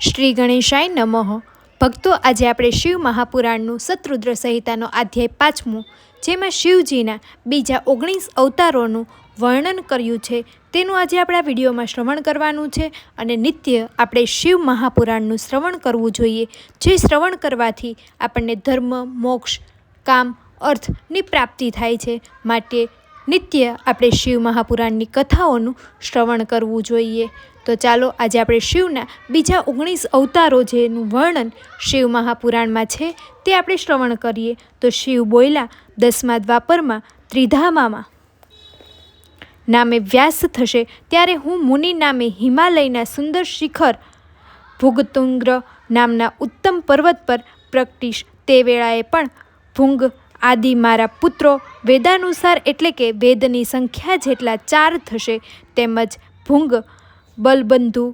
શ્રી ગણેશાય નમઃ. ભક્તો, આજે આપણે શિવ મહાપુરાણનું શત્રુદ્ર સંહિતાનો અધ્યાય પાંચમું, જેમાં શિવજીના બીજા ઓગણીસ અવતારોનું વર્ણન કર્યું છે. તેનું આજે આપણે આ વિડીયોમાં શ્રવણ કરવાનું છે અને નિત્ય આપણે શિવ મહાપુરાણનું શ્રવણ કરવું જોઈએ. જે શ્રવણ કરવાથી આપણને ધર્મ, મોક્ષ, કામ, અર્થની પ્રાપ્તિ થાય છે. માટે નિત્ય આપણે શિવ મહાપુરાણની કથાઓનું શ્રવણ કરવું જોઈએ. તો ચાલો આજે આપણે શિવના બીજા ઓગણીસ અવતારો જેનું વર્ણન શિવ મહાપુરાણમાં છે તે આપણે શ્રવણ કરીએ. તો શિવ બોયલા દસમા દ્વાપરમાં ત્રિધામામાં. નામે વ્યાસ થશે ત્યારે હું મુનિ નામે હિમાલયના સુંદર શિખર ભૂગતુંગ્ર નામના ઉત્તમ પર્વત પર પ્રગટીશ. તે વેળાએ પણ ભુંગ આદિ મારા પુત્રો વેદાનુસાર એટલે કે વેદની સંખ્યા જેટલા ચાર થશે તેમજ ભૂંગ, બલબંધુ,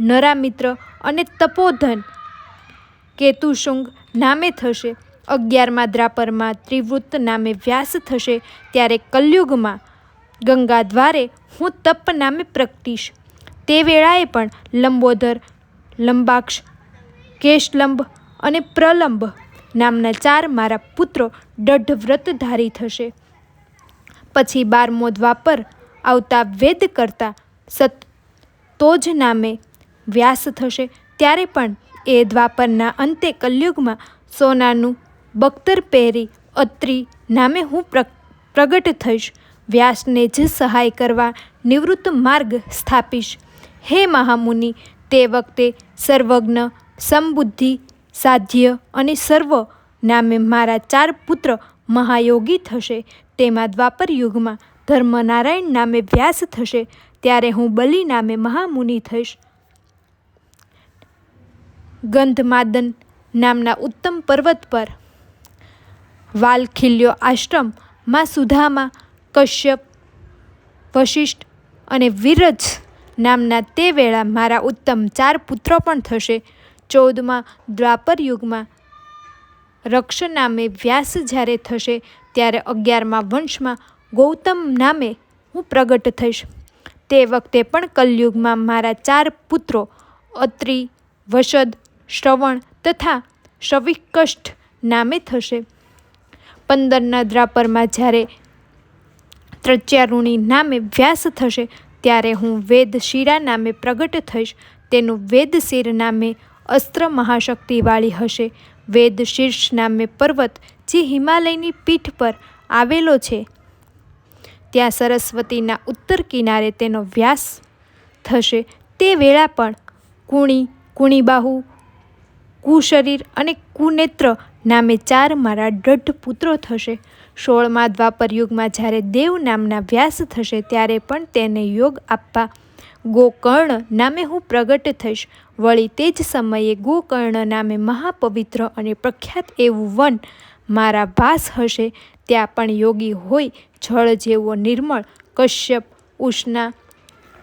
નરામિત્ર અને તપોધન કેતુશુંગ નામે થશે. અગિયારમાં દ્રાપરમાં ત્રિવૃત્ત નામે વ્યાસ થશે. ત્યારે કલયુગમાં ગંગા દ્વારે હું તપ નામે પ્રગટીશ. તે વેળાએ પણ લંબોદર, લંબાક્ષ, કેશલંબ અને પ્રલંબ નામના ચાર મારા પુત્રો દઢ વ્રતધારી થશે. પછી બારમો દ્વાપર આવતા વેદ કરતા સત તો જ નામે વ્યાસ થશે. ત્યારે પણ એ દ્વાપરના અંતે કલયુગમાં સોનાનું બખ્તર પહેરી અત્રિ નામે હું પ્રગટ થઈશ. વ્યાસને જ સહાય કરવા નિવૃત્ત માર્ગ સ્થાપીશ. હે મહામુનિ, તે વખતે સર્વજ્ઞ, સમબુદ્ધિ, સાધ્ય અને સર્વ નામે મારા ચાર પુત્ર મહાયોગી થશે. તેમાં દ્વાપર યુગમાં ધર્મનારાયણ નામે વ્યાસ થશે. ત્યારે હું બલિ નામે મહામુનિ થઈશ. ગંધમાદન નામના ઉત્તમ પર્વત પર. વાલખિલ્યો આશ્રમ, માં સુધામાં, કશ્યપ, વશિષ્ઠ અને વિરજ નામના તે વેળા મારા ઉત્તમ ચાર પુત્રો પણ થશે. ચૌદમાં દ્વાપર યુગમાં રક્ષ નામે વ્યાસ જ્યારે થશે, ત્યારે અગિયારમાં વંશમાં ગૌતમ નામે હું પ્રગટ થઈશ. તે વખતે પણ કલયુગમાં મારા ચાર પુત્રો, અત્રિ વસદ શ્રવણ તથા શવિકષ્ઠ નામે થશે. પંદરના દ્રાપરમાં જ્યારે ત્રચ્યારુણી નામે વ્યાસ થશે, ત્યારે હું વેદશિરા નામે પ્રગટ થઈશ. તેનું વેદશિર નામે અસ્ત્ર મહાશક્તિવાળી હશે. વેદશીર્ષ નામે પર્વત જે હિમાલયની પીઠ પર આવેલો છે. ત્યાં સરસ્વતીના ઉત્તર કિનારે તેનો વ્યાસ થશે. તે વેળા પણ કુણી, કુણીબાહુ, કુશરીર અને કુનેત્ર નામે ચાર મારા દઢ પુત્રો થશે. સોળમા દ્વાપર યુગમાં જ્યારે દેવ નામના વ્યાસ થશે ત્યારે પણ તેને યોગ આપવા ગોકર્ણ નામે હું પ્રગટ થઈશ. વળી તે જ સમયે ગોકર્ણ નામે મહાપવિત્ર અને પ્રખ્યાત એવું વન મારા વાસ હશે. ત્યાં પણ યોગી હોય, જળ જેવો નિર્મળ, કશ્યપ, ઉષ્ણા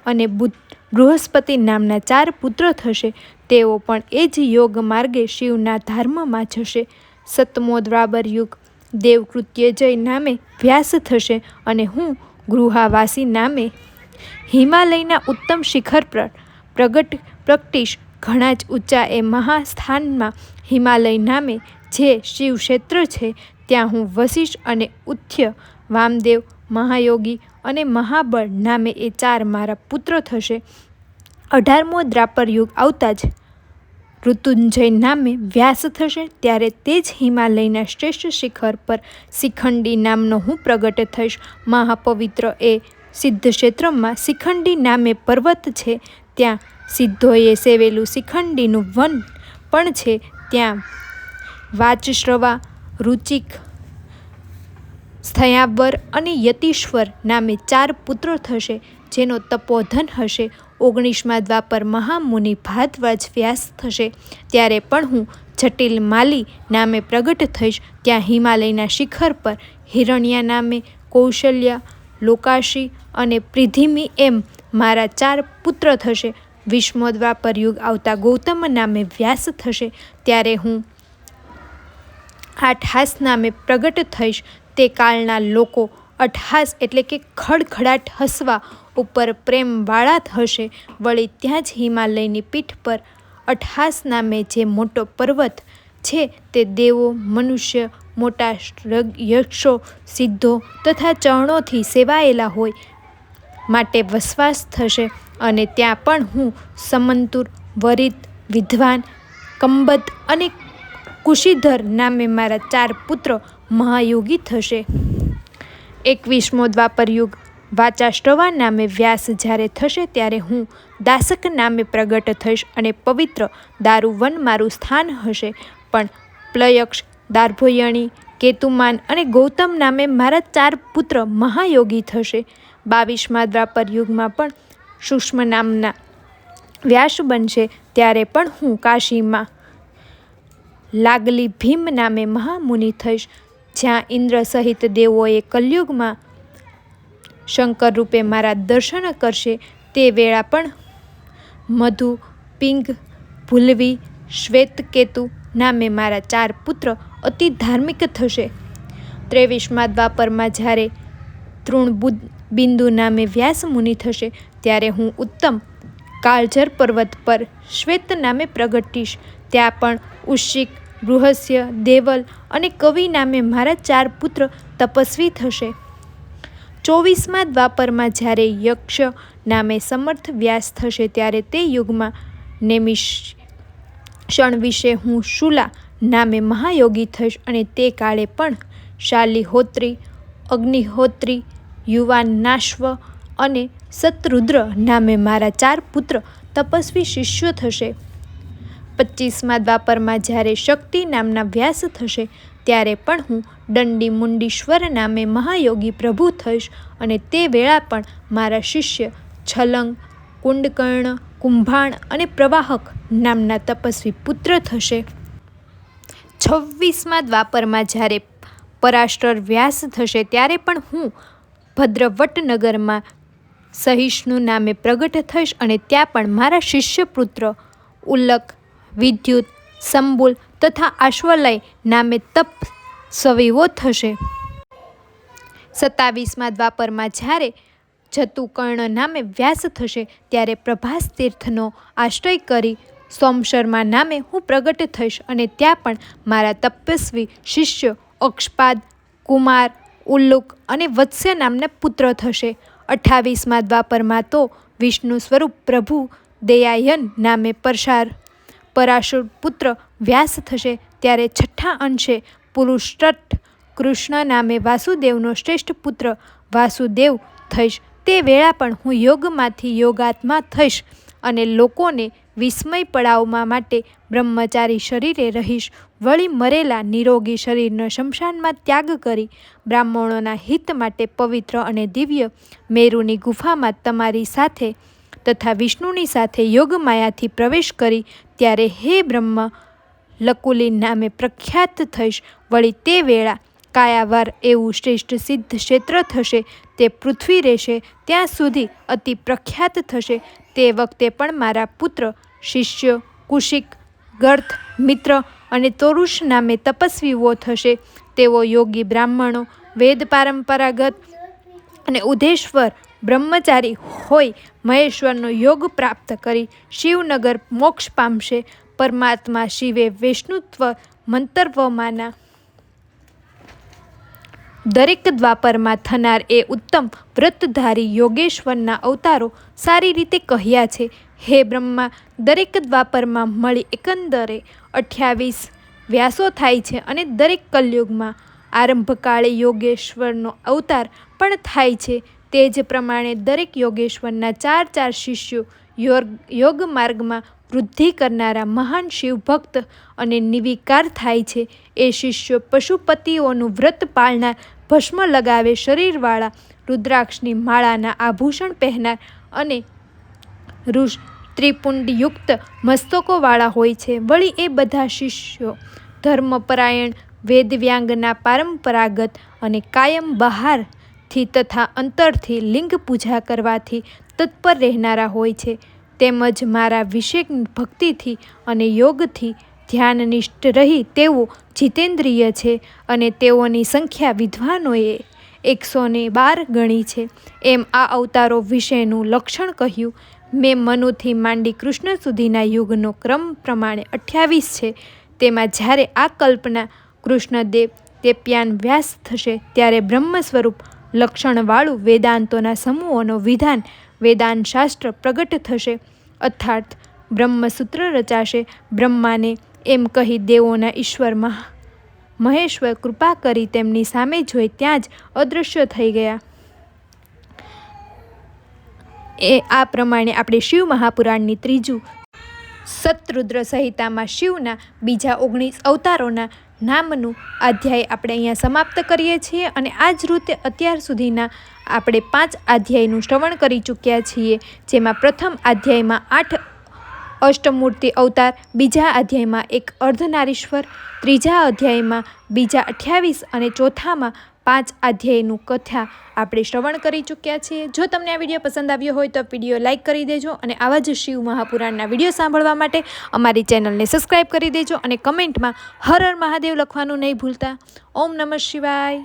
અને બુદ્ધ બૃહસ્પતિ નામના ચાર પુત્ર થશે. તેઓ પણ એ જ યોગ માર્ગે શિવના ધર્મમાં જશે. સતમો દ્વાબર યુગ, દેવકૃત્યજય નામે વ્યાસ થશે અને હું ગૃહાવાસી નામે હિમાલયના ઉત્તમ શિખર પર પ્રગટ પ્રગટીશ ઘણા જ ઊંચા એ મહાસ્થાનમાં હિમાલય નામે જે શિવ ક્ષેત્ર છે, ત્યાં હું વશિષ્ઠ અને ઉથ્ય વામદેવ મહાયોગી અને મહાબળ નામે એ ચાર મારા પુત્રો થશે. અઢારમો દ્રાપર યુગ આવતા જ ઋતુંજય નામે વ્યાસ થશે, ત્યારે તે જ હિમાલયના શ્રેષ્ઠ શિખર પર શિખંડી નામનો હું પ્રગટ થઈશ. મહાપવિત્ર એ સિદ્ધ ક્ષેત્રમાં શિખંડી નામે પર્વત છે. ત્યાં સિદ્ધોએ સેવેલું શિખંડીનું વન પણ છે. ત્યાં વાચશ્રવા, રુચિક સ્થયાવર અને યતીશ્વર નામે ચાર પુત્રો થશે, જેનો તપોધન હશે. ઓગણીસમાં દ્વાપર મહામુનિ ભારદ્વાજ વ્યાસ થશે. ત્યારે પણ હું જટિલ માલી નામે પ્રગટ થઈશ. ત્યાં હિમાલયના શિખર પર હિરણ્યા નામે કૌશલ્યા લોકાશી અને પ્રિધિમી એમ મારા ચાર પુત્ર થશે. વિષ્મો દ્વાપર આવતા ગૌતમ નામે વ્યાસ થશે. ત્યારે હું આઠાસ નામે પ્રગટ થઈશ. તે કાળના લોકો અઠહાસ એટલે કે ખડખડાટ હસવા ઉપર પ્રેમવાળા હશે વળી ત્યાં જ હિમાલયની પીઠ પર અઠહાસ નામે જે મોટો પર્વત છે તે દેવો, મનુષ્ય મોટા યક્ષો, સિદ્ધો તથા ચરણોથી સેવાયેલા હોય માટે વસવાસ થશે અને ત્યાં પણ હું સમંતુર, વરિત, વિદ્વાન કંબત અને કુશીધર નામે મારા ચાર પુત્ર મહાયોગી થશે. એકવીસમો દ્વાપર યુગ વાચાષ્ટવા નામે વ્યાસ જ્યારે થશે ત્યારે હું દાસક નામે પ્રગટ થઈશ અને પવિત્ર દારૂવન મારું સ્થાન હશે. પણ પ્લયક્ષ દાર્ભોયણી, કેતુમાન અને ગૌતમ નામે મારા ચાર પુત્ર મહાયોગી થશે. બાવીસમાં દ્વાપર યુગમાં પણ સૂક્ષ્મ નામના વ્યાસ બનશે ત્યારે પણ હું કાશીમાં લાગલી ભીમ નામે મહામુનિ થઈશ. જ્યાં ઇન્દ્ર સહિત દેવોએ કલયુગમાં શંકર રૂપે મારા દર્શન કરશે. તે વેળા પણ મધુ, પિંગ, ભૂલવી, શ્વેતકેતુ નામે મારા ચાર પુત્ર અતિ ધાર્મિક થશે. ત્રેવીસમા દ્વાપરમાં જ્યારે તૃણ બિંદુ નામે વ્યાસ મુનિ થશે, ત્યારે હું ઉત્તમ કાળજર પર્વત પર શ્વેત નામે પ્રગટીશ. ત્યાં પણ ઉશિક, બૃહસ્ય, દેવલ અને કવિ નામે મારા ચાર પુત્ર તપસ્વી થશે. ચોવીસમા દ્વાપરમાં જ્યારે યક્ષ નામે સમર્થ વ્યાસ થશે, ત્યારે તે યુગમાં નેમિષ ક્ષણ વિશે હું શુલા નામે મહાયોગી થઈશ અને તે કાળે પણ શાલિહોત્રી, અગ્નિહોત્રી, યુવાન નાશ્વ અને સતરુદ્ર નામે મારા ચાર પુત્ર તપસ્વી શિષ્યો થશે. પચીસમા દ્વાપરમાં જ્યારે શક્તિ નામના વ્યાસ થશે, ત્યારે પણ હું દંડી મુંડીશ્વર નામે મહાયોગી પ્રભુ થઈશ અને તે વેળા પણ મારા શિષ્ય છલંગ, કુંડકર્ણ, કુંભાણ અને પ્રવાહક નામના તપસ્વી પુત્ર થશે. છવ્વીસમા દ્વાપરમાં જ્યારે પરાશર વ્યાસ થશે, ત્યારે પણ હું ભદ્રવટનગરમાં સહિષ્ણુ નામે પ્રગટ થઈશ અને ત્યાં પણ મારા શિષ્ય પુત્ર ઉલ્લક, વિદ્યુત, સંબુલ તથા આશ્વલય નામે તપ સવિવો થશે. સત્તાવીસમાં દ્વાપરમાં જ્યારે જતુકર્ણ નામે વ્યાસ થશે, ત્યારે પ્રભાસ તીર્થનો આશ્રય કરી સોમશર્મા નામે હું પ્રગટ થઈશ અને ત્યાં પણ મારા તપસ્વી શિષ્ય અક્ષપાદ, કુમાર, ઉલ્લુક અને વત્સ્ય નામના પુત્ર થશે. અઠ્ઠાવીસમાં દ્વાપરમાં તો વિષ્ણુ સ્વરૂપ પ્રભુ દયાયન નામે પરસાર. પરાશુર પુત્ર વ્યાસ થશે ત્યારે છઠ્ઠા અંશે પુરુષટ્ટ કૃષ્ણ નામે વાસુદેવનો શ્રેષ્ઠ પુત્ર વાસુદેવ થઈશ. તે વેળા પણ હું યોગમાંથી યોગાત્મા થઈશ અને લોકોને વિસ્મય પડાવવા માટે બ્રહ્મચારી શરીરે રહીશ. વળી મરેલા નિરોગી શરીરનો શમશાનમાં ત્યાગ કરી બ્રાહ્મણોના હિત માટે પવિત્ર અને દિવ્ય મેરુની ગુફામાં તમારી સાથે તથા વિષ્ણુની સાથે યોગમાયાથી પ્રવેશ કરી ત્યારે હે બ્રહ્મ, લકુલી નામે પ્રખ્યાત થઈશ. વળી તે વેળા કાયાવાર એવું શ્રેષ્ઠ સિદ્ધ ક્ષેત્ર થશે, તે પૃથ્વી રહેશે, ત્યાં સુધી અતિ પ્રખ્યાત થશે. તે વખતે પણ મારા પુત્ર, શિષ્ય, કુશિક, ગર્થ, મિત્ર અને તોરુષ નામે તપસ્વીઓ થશે. તેઓ યોગી બ્રાહ્મણો, વેદ પરંપરાગત અને ઉદેશ્વર, બ્રહ્મચારી હોય, મહેશ્વરનો યોગ પ્રાપ્ત કરી શિવનગર મોક્ષ પામશે. પરમાત્મા શિવે વિષ્ણુત્વ મંતર્વમાંના દરેક દ્વાપરમાં થનાર એ ઉત્તમ વ્રતધારી યોગેશ્વરના અવતારો સારી રીતે કહ્યા છે. હે બ્રહ્મા, દરેક દ્વાપરમાં મળી એકંદરે અઠ્યાવીસ વ્યાસો થાય છે અને દરેક કલયુગમાં આરંભકાળે યોગેશ્વરનો અવતાર પણ થાય છે. તે જ પ્રમાણે દરેક યોગેશ્વરના ચાર ચાર શિષ્યો યોગ યોગ માર્ગમાં વૃદ્ધિ કરનારા મહાન શિવભક્ત અને નિવિકાર થાય છે. એ શિષ્યો પશુપતિઓનું વ્રત પાળનાર, ભસ્મ લગાવે શરીરવાળા, રુદ્રાક્ષની માળાના આભૂષણ પહેરનાર અને ઋષ ત્રિપુંડયુક્ત મસ્તકોવાળા હોય છે. વળી એ બધા શિષ્યો ધર્મપરાયણ, વેદવ્યાંગના પરંપરાગત અને કાયમ બહારથી તથા અંતરથી લિંગ પૂજા કરવાથી તત્પર રહેનારા હોય છે. તેમજ મારા વિશેષ ભક્તિથી અને યોગથી ધ્યાનનિષ્ઠ રહી તેઓ જીતેન્દ્રિય છે અને તેઓની સંખ્યા વિદ્વાનોએ એકસો ને બાર ગણી છે. એમ આ અવતારો વિશેનું લક્ષણ કહ્યું. મેં મનુથી માંડી કૃષ્ણ સુધીના યુગનો ક્રમ પ્રમાણે અઠ્યાવીસ છે. તેમાં જ્યારે આ કલ્પના કૃષ્ણદેવ તેપ્યાન વ્યાસ થશે ત્યારે બ્રહ્મ સ્વરૂપ લક્ષણવાળું વેદાંતોના સમૂહોનો વિધાન વેદાંત શાસ્ત્ર પ્રગટ થશે. અર્થાત બ્રહ્મસૂત્ર રચાશે. બ્રહ્માને એમ કહી દેવોના ઈશ્વર મહ મહેશ્વર કૃપા કરી તેમની સામે જોઈ ત્યાં જ અદૃશ્ય થઈ ગયા. એ, આ પ્રમાણે આપણે શિવ મહાપુરાણની ત્રીજું સતરુદ્ર સંહિતામાં શિવના બીજા ઓગણીસ અવતારોના નામનું અધ્યાય આપણે અહીંયા સમાપ્ત કરીએ છીએ અને આ જ રીતે અત્યાર સુધીના આપણે પાંચ અધ્યાયનું શ્રવણ કરી ચૂક્યા છીએ, જેમાં પ્રથમ અધ્યાયમાં આઠ અષ્ટમૂર્તિ અવતાર, બીજા અધ્યાયમાં એક અર્ધનારીશ્વર, ત્રીજા અધ્યાયમાં બીજા અઠ્યાવીસ અને ચોથામાં પાંચ અધ્યાયનું કથા આપણે શ્રવણ કરી ચૂક્યા છીએ. જો તમને આ વીડિયો પસંદ આવ્યો હોય તો વીડિયો લાઇક કરી દેજો અને આવા જ શિવ મહાપુરાણના વીડિયો સાંભળવા માટે અમારી ચેનલને સબસ્ક્રાઈબ કરી દેજો અને કમેન્ટમાં હર હર મહાદેવ લખવાનું નહીં ભૂલતા. ઓમ નમઃ શિવાય.